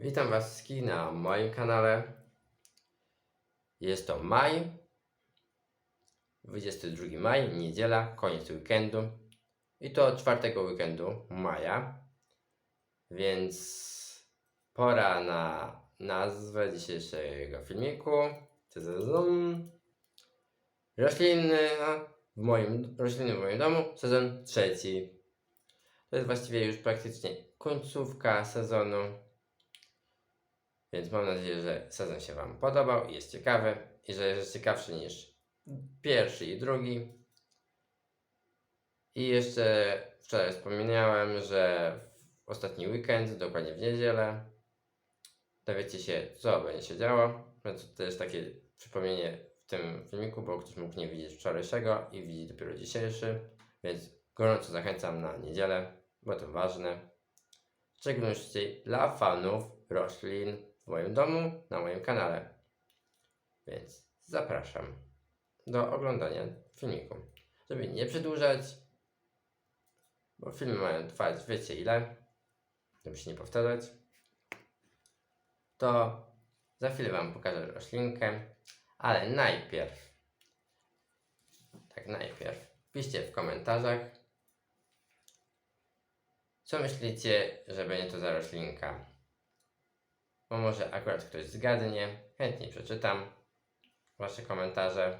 Witam Was wszystkich na moim kanale. Jest to maj, 22 maj, niedziela, koniec weekendu. I to czwartego weekendu maja. Więc pora na nazwę dzisiejszego filmiku. Rośliny w moim, rośliny w moim domu, sezon trzeci. To jest właściwie już praktycznie końcówka sezonu. Więc mam nadzieję, że sezon się Wam podobał i jest ciekawy. I że jest ciekawszy niż pierwszy i drugi. I jeszcze wczoraj wspomniałem, że w ostatni weekend, dokładnie w niedzielę, dowiecie się, co będzie się działo. Więc to jest takie przypomnienie w tym filmiku, bo ktoś mógł nie widzieć wczorajszego i widzi dopiero dzisiejszy. Więc gorąco zachęcam na niedzielę, bo to ważne. W szczególności dla fanów roślin w moim domu, na moim kanale. Więc zapraszam do oglądania filmiku. Żeby nie przedłużać, bo filmy mają trwać wiecie ile, żeby się nie powtarzać, to za chwilę Wam pokażę roślinkę, ale najpierw, tak najpierw, piszcie w komentarzach, co myślicie, że będzie to za roślinka? Bo może akurat ktoś zgadnie. Chętnie przeczytam Wasze komentarze.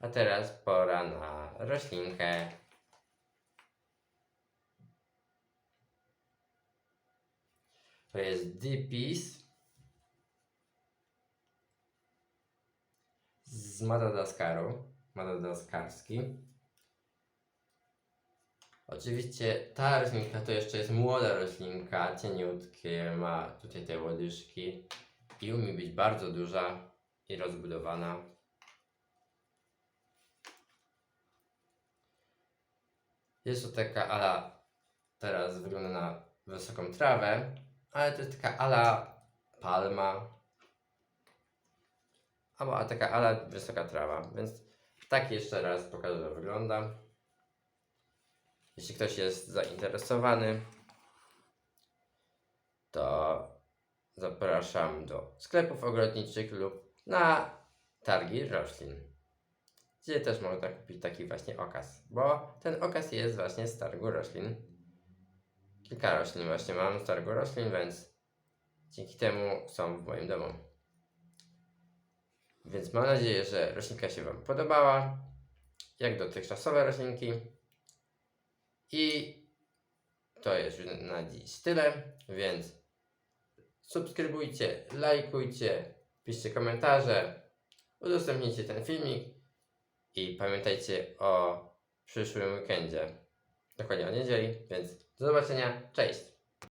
A teraz pora na roślinkę. To jest Dipis z Madagaskaru. Madagaskarski. Oczywiście ta roślinka to jeszcze jest młoda roślinka, cieniutkie, ma tutaj te łodyżki i umie być bardzo duża i rozbudowana. Jest to taka ala, teraz wygląda na wysoką trawę, ale to jest taka ala palma, albo taka ala wysoka trawa, więc tak jeszcze raz pokażę, jak wygląda. Jeśli ktoś jest zainteresowany, to zapraszam do sklepów ogrodniczych lub na targi roślin, gdzie też można kupić taki właśnie okaz, bo ten okaz jest właśnie z targu roślin. Kilka roślin właśnie mam z targu roślin, więc dzięki temu są w moim domu. Więc mam nadzieję, że roślinka się Wam podobała, jak dotychczasowe roślinki. I to jest już na dziś tyle, więc subskrybujcie, lajkujcie, piszcie komentarze, udostępnijcie ten filmik i pamiętajcie o przyszłym weekendzie. Dokładnie o niedzieli, więc do zobaczenia, cześć!